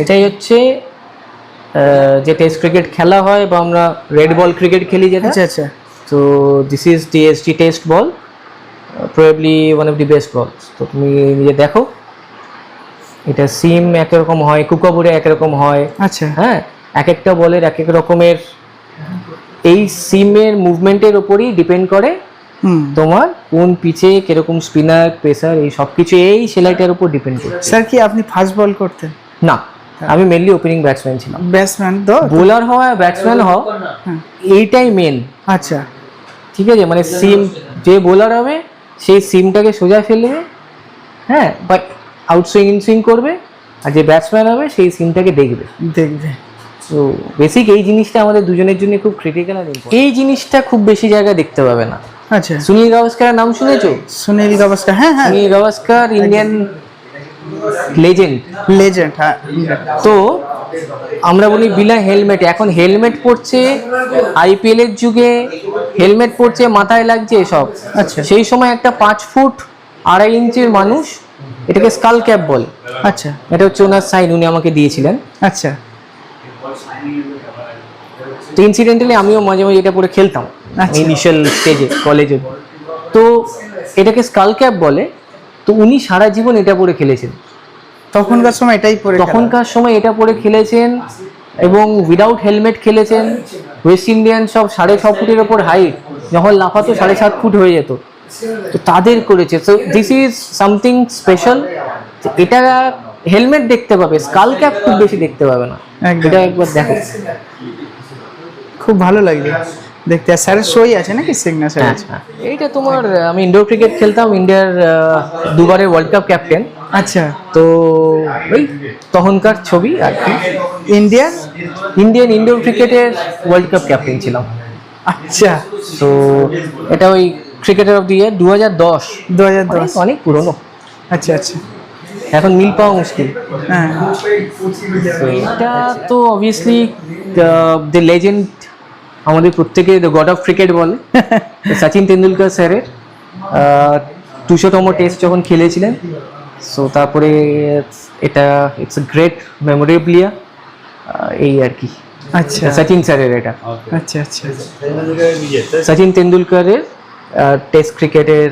এটাই হচ্ছে যে টেস্ট ক্রিকেট খেলা হয় বা আমরা রেড বল ক্রিকেট খেলি যেটা। আচ্ছা আচ্ছা। তো this is TST test ball probably one of the best ball তো তুমি নিজে দেখো। এটা সিম একরকম হয় কুকাবুরে একরকম হয়। আচ্ছা। হ্যাঁ এক একটা বলের এক এক রকমের। এই সিমের মুভমেন্টের ওপরই ডিপেন্ড করে তোমার কোন পিচে কীরকম স্পিনার প্রেসার এই সব কিছু এই সেলাইটার উপর ডিপেন্ড করে স্যার কি আপনি ফাস্ট বল করতেন? না। আমি মেনলি ওপেনিং ব্যাটসম্যান ছিলাম। ব্যাটসম্যান তো? বোলার হওয়া ব্যাটসম্যান হও হ্যাঁ। এইটাই মেন আচ্ছা। ঠিক আছে মানে সিম যে বোলার হবে সেই সিমটাকে সোজা ফেলবে হ্যাঁ বা আউট সুইং ইন সুইং করবে আর যে ব্যাটসম্যান হবে সেই সিমটাকে দেখবে। দেখবে। তো বেসিক এই জিনিসটা আমাদের দুজনের জন্য খুব ক্রিটিক্যাল আর। এই জিনিসটা খুব বেশি জায়গায় দেখতে পাবে না। আচ্ছা। সুনীল গাভাস্কারের নাম শুনেছো? সুনীল গাভাস্কার হ্যাঁ হ্যাঁ। Sunil Gavaskar Indian legend legend হ্যাঁ। তো আমরা বলি বিনা হেলমেট এখন হেলমেট পড়ছে আইপিএল এর যুগে হেলমেট পড়ছে মাথায় লাগছে সব আচ্ছা। সেই সময় একটা পাঁচ ফুট আড়াই ইঞ্চির মানুষ এটাকে স্কাল ক্যাপ বলে। আচ্ছা। এটা হচ্ছে ওনার সাইন উনি আমাকে দিয়েছিলেন। আচ্ছা। তো ইনসিডেন্টালি আমিও মাঝে মাঝে এটা পরে খেলতাম। ইনিশিয়াল স্টেজে কলেজে তো এটাকে স্কাল ক্যাপ বলে তো উনি সারা জীবন এটা পরে খেলেছেন। তখনকার সময় এটাই পরে তখনকার সময় এটা পরে খেলেছেন এবং উইদাউট হেলমেট খেলেছেন। ওয়েস্ট ইন্ডিয়ান সব সাড়ে ছ ফুটের ওপর হাইট যখন লাফাতো সাড়ে সাত ফুট হয়ে যেত। তো তাদের করেছে। তো দিস ইজ সামথিং স্পেশাল এটা হেলমেট দেখতে পাবে স্কাল ক্যাপ খুব বেশি দেখতে পাবে না। এটা একবার দেখো। খুব ভালো লাগবে দেখতে। আর স্যারের সই আছে নাকি সিগনেচার আছে হ্যাঁ, এইটা তোমার আমি ইন্ডোর ক্রিকেট খেলতাম ইন্ডিয়ার দুবারের ওয়ার্ল্ড কাপ ক্যাপ্টেন আচ্ছা। তো ওই তখনকার ছবি আর কি। ইন্ডিয়ান? ইন্ডিয়ান ইনডোর ক্রিকেটের ওয়ার্ল্ড কাপ ক্যাপ্টেন ছিলাম। আচ্ছা। তো এটা ওই ক্রিকেটার অফ দি ইয়ার দু হাজার দশ। দু হাজার দশ। অনেক পুরনো। আচ্ছা আচ্ছা। এখন মিল পাওয়া মুশকিল। হ্যাঁ। এটা তো অবভিয়াসলি দ্য লেজেন্ড আমাদের প্রত্যেকে দ্য গড অফ ক্রিকেট বলে। সচিন তেন্ডুলকার স্যারের দুশোতম টেস্ট যখন খেলেছিলেন সো তারপরে এটা ইটস এ গ্রেট মেমোরেবলিয়া এই আর কি। আচ্ছা। সচিন স্যারের এটা। আচ্ছা আচ্ছা সচিন তেন্ডুলকারের টেস্ট ক্রিকেটের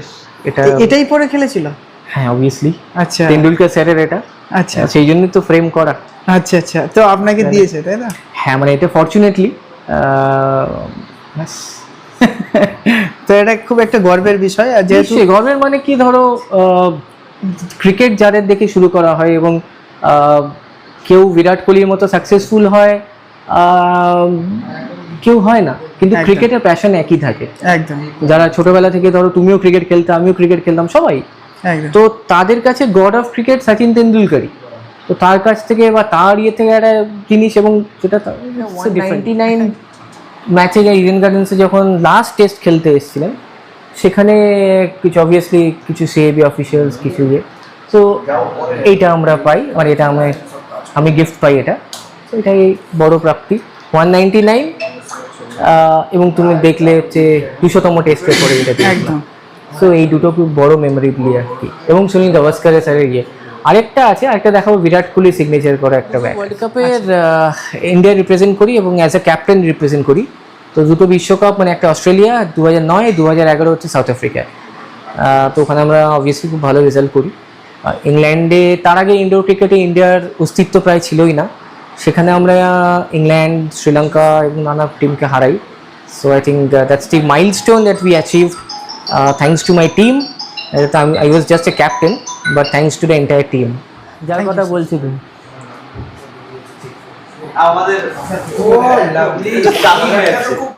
এটা এটাই পরে খেলেছিল? হ্যাঁ অবভিয়াসলি আচ্ছা। তেন্ডুলকার স্যারের এটা। আচ্ছা। সেই জন্যই তো ফ্রেম করা। আচ্ছা আচ্ছা। তো আপনাকে দিয়েছে তাই না? হ্যাঁ মানে এটা ফর্চুনেটলি তো এটা খুব একটা গর্বের বিষয় আর যেহেতু গর্বের মানে কি ধরো ক্রিকেট যাদের দেখে শুরু করা হয় এবং কেউ বিরাট কোহলির মতো সাকসেসফুল হয় কেউ হয় না। কিন্তু ক্রিকেটের প্যাশন একই থাকে। একদম। যারা ছোটবেলা থেকে ধরো তুমিও ক্রিকেট খেলতে আমিও ক্রিকেট খেলতাম সবাই। তো তাদের কাছে গড অফ ক্রিকেট সচিন তেন্ডুলকারই। তো তার কাছ থেকে বা তার ইয়ে থেকে একটা জিনিস এবং যেটা নাইনটি নাইন ম্যাচে ইডেন গার্ডেন্সে যখন লাস্ট টেস্ট খেলতে এসেছিলেন সেখানে কিছু অবভিয়াসলি কিছু সিএবি অফিসিয়ালস কিছু ইয়ে। তো এইটা আমরা পাই আর এটা আমি আমি গিফট পাই এটা। তো এটাই বড় প্রাপ্তি। ওয়ান নাইনটি নাইন এবং তুমি দেখলে হচ্ছে দুশোতম টেস্টের পরে এটা। একদম। সো এই দুটো খুব বড় মেমোরেবলি আর কি। এবং সুনীল গাভাস্কারের স্যারের ইয়ে। আরেকটা আছে আরেকটা দেখাবো বিরাট কোহলি সিগনেচার করা একটা ব্যাগ ওয়ার্ল্ড কাপের ইন্ডিয়া রিপ্রেজেন্ট করি এবং অ্যাজ এ ক্যাপ্টেন রিপ্রেজেন্ট করি। তো দুটো বিশ্বকাপ মানে একটা অস্ট্রেলিয়া দু হাজার নয় দু হাজার এগারো হচ্ছে সাউথ আফ্রিকা। তো ওখানে আমরা অবভিয়াসলি খুব ভালো রেজাল্ট করি। ইংল্যান্ডে তার আগে ইন্ডোর ক্রিকেটে ইন্ডিয়ার অস্তিত্ব প্রায় ছিলই না। সেখানে আমরা ইংল্যান্ড শ্রীলঙ্কা এবং নানা টিমকে হারাই। So I think that's the milestone that we achieve thanks to my team I was just a captain but thanks to the entire team যার কথা বলছি তুমি। আমাদের লাভলি